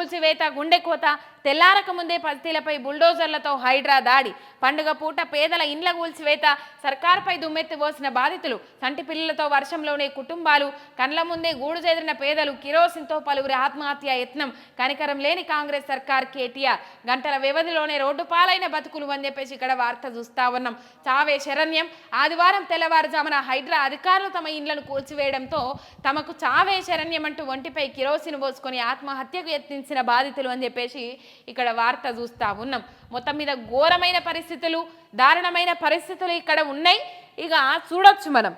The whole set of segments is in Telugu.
కూల్చివేత గుండెకోత తెల్లారక ముందే పస్తీలపై బుల్డోజర్లతో హైడ్రా దాడి. పండుగ పూట పేదల ఇండ్ల కూల్చివేత సర్కార్పై దుమ్మెత్తి పోసిన బాధితులు సంటి పిల్లలతో వర్షంలోనే కుటుంబాలు కండ్ల ముందే గూడు చెదిరిన పేదలు కిరోసిన్తో పలువురి ఆత్మహత్య యత్నం కనికరం లేని కాంగ్రెస్ సర్కార్ కేటీఆర్. గంటల వ్యవధిలోనే రోడ్డు పాలైన బతుకులు అని చెప్పేసి ఇక్కడ వార్త చూస్తా ఉన్నాం. చావే శరణ్యం. ఆదివారం తెల్లవారుజామున హైడ్రా అధికారులు తమ ఇండ్లను కూల్చివేయడంతో తమకు చావే శరణ్యం అంటూ ఒంటిపై కిరోసిన్ పోసుకొని ఆత్మహత్యకు యత్నించి ఇచ్చిన బాధితులు అని చెప్పేసి ఇక్కడ వార్త చూస్తా ఉన్నాం. మొత్తం మీద ఘోరమైన పరిస్థితులు దారుణమైన పరిస్థితులు ఇక్కడ ఉన్నాయి. ఇక చూడొచ్చు మనం.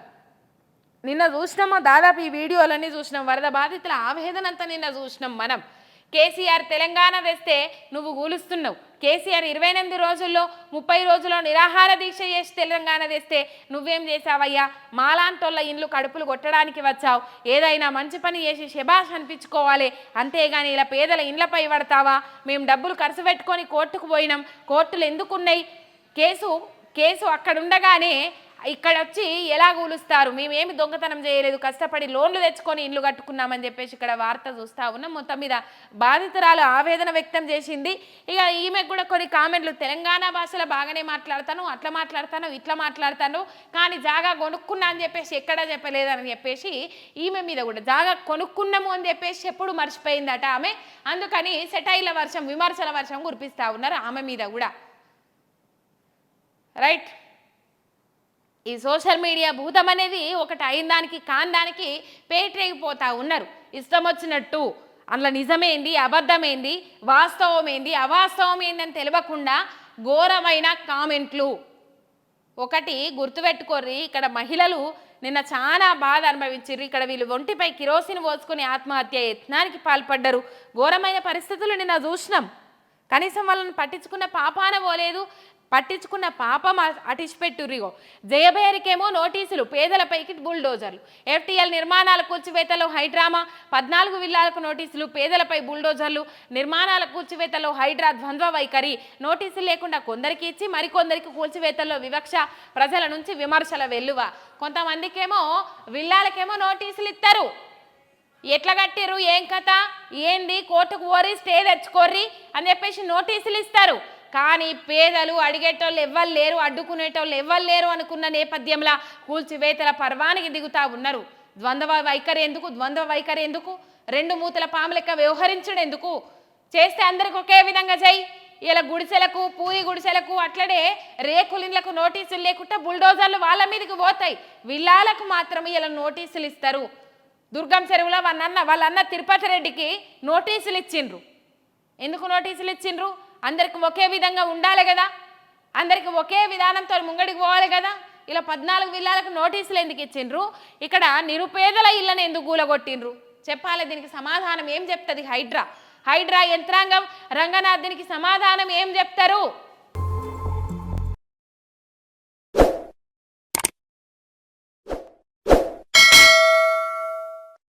నిన్న చూసినామా? దాదాపు ఈ వీడియోలన్నీ చూసినాం. వరద బాధితుల ఆవేదనంతా నిన్న చూసినాం మనం. కేసీఆర్ తెలంగాణ తెస్తే నువ్వు కూలుస్తున్నావు కేసీఆర్ ఇరవై ఎనిమిది రోజుల్లో ముప్పై రోజుల్లో నిరాహార దీక్ష చేసి తెలంగాణ తెస్తే నువ్వేం చేసావయ్యా మాలాంటోళ్ళ ఇండ్లు కడుపులు కొట్టడానికి వచ్చావు. ఏదైనా మంచి పని చేసి శబాష్ అనిపించుకోవాలి. అంతేగాని ఇలా పేదల ఇండ్లపై పడతావా? మేము డబ్బులు ఖర్చు పెట్టుకొని కోర్టుకు పోయినాం. కోర్టులు ఎందుకున్నాయి? కేసు కేసు అక్కడ ఉండగానే ఇక్కడ వచ్చి ఎలా కూలుస్తారు? మేమేమి దొంగతనం చేయలేదు. కష్టపడి లోన్లు తెచ్చుకొని ఇల్లు కట్టుకున్నామని చెప్పేసి ఇక్కడ వార్త చూస్తా ఉన్నాం. మొత్తం మీద బాధితురాలు ఆవేదన వ్యక్తం చేసింది. ఇక ఈమె కూడా కొన్ని కామెంట్లు. తెలంగాణ భాషలో బాగానే మాట్లాడతాను అట్లా మాట్లాడతాను ఇట్లా మాట్లాడతాను కానీ జాగా కొనుక్కున్నా అని చెప్పేసి ఎక్కడా చెప్పలేదని చెప్పేసి ఈమె మీద కూడా జాగా కొనుక్కున్నాము అని చెప్పేసి ఎప్పుడు మర్చిపోయిందట ఆమె. అందుకని సెటైల వర్షం విమర్శల వర్షం కురిపిస్తా ఉన్నారు ఆమె మీద కూడా. రైట్? ఈ సోషల్ మీడియా భూతం అనేది ఒకటి అయిన దానికి కాని దానికి పేటరేగిపోతా ఉన్నారు. ఇష్టం వచ్చినట్టు. అందులో నిజమేంది? అబద్ధమేంది? వాస్తవమేంది? అవాస్తవం ఏందని అని తెలియకుండా ఘోరమైన కామెంట్లు. ఒకటి గుర్తుపెట్టుకోర్రి ఇక్కడ మహిళలు నిన్న చాలా బాధ అనుభవించారు ఇక్కడ వీళ్ళు ఒంటిపై కిరోసిన్ పోసుకొని ఆత్మహత్య యత్నానికి పాల్పడ్డారు. ఘోరమైన పరిస్థితులు నిన్న చూసినాం. కనీసం వాళ్ళని పట్టించుకున్న పాపాన పోలేదు. పట్టించుకున్న పాపం అటిచిపెట్టురిగో జయబేరికేమో నోటీసులు పేదలపైకి బుల్డోజర్లు. ఎఫ్టీఎల్ నిర్మాణాల కూల్చివేతలో హైడ్రామా పద్నాలుగు విల్లాలకు నోటీసులు పేదలపై బుల్డోజర్లు. నిర్మాణాల కూల్చివేతలో హైడ్రా ద్వంద్వ వైఖరి. నోటీసులు లేకుండా కొందరికి ఇచ్చి మరికొందరికి కూల్చివేతల్లో వివక్ష ప్రజల నుంచి విమర్శల వెల్లువ. కొంతమందికేమో విల్లాలకేమో నోటీసులు ఇస్తారు ఎట్లా కట్టిర్రు? ఏం కథ? ఏంది? కోర్టుకు పోరి స్టే తెచ్చుకోర్రి అని చెప్పేసి నోటీసులు ఇస్తారు. కానీ పేదలు అడిగేటోళ్ళు ఎవ్వరు లేరు అడ్డుకునేటోళ్ళు ఎవ్వరు లేరు అనుకున్న నేపథ్యంలో కూల్చివేతల పర్వానికి దిగుతా ఉన్నారు. ద్వంద్వ వైఖరి ఎందుకు? ద్వంద్వ వైఖరి ఎందుకు? రెండు మూతల పాము లెక్క వ్యవహరించడం ఎందుకు? చేస్తే అందరికి ఒకే విధంగా చేయి. ఇలా గుడిసెలకు పూరి గుడిసెలకు అట్లనే రేకులిండ్లకు నోటీసులు లేకుండా బుల్డోజర్లు వాళ్ళ మీదకి పోతాయి. విల్లాలకు మాత్రం ఇలా నోటీసులు ఇస్తారు. దుర్గం చెరువులో వాళ్ళ అన్న వాళ్ళ అన్న తిరుపతి రెడ్డికి నోటీసులు ఇచ్చిండ్రు. ఎందుకు నోటీసులు ఇచ్చిండ్రు? అందరికి ఒకే విధంగా ఉండాలి కదా? అందరికి ఒకే విధానంతో ముంగడికి పోవాలి కదా? ఇలా పద్నాలుగు విల్లాలకు నోటీసులు ఎందుకు ఇచ్చిండ్రు? ఇక్కడ నిరుపేదల ఇళ్ళని ఎందుకు గూలగొట్టిండ్రు చెప్పాలి దీనికి సమాధానం ఏం చెప్తుంది హైడ్రా? హైడ్రా యంత్రాంగం రంగనాథ్ దీనికి సమాధానం ఏం చెప్తారు?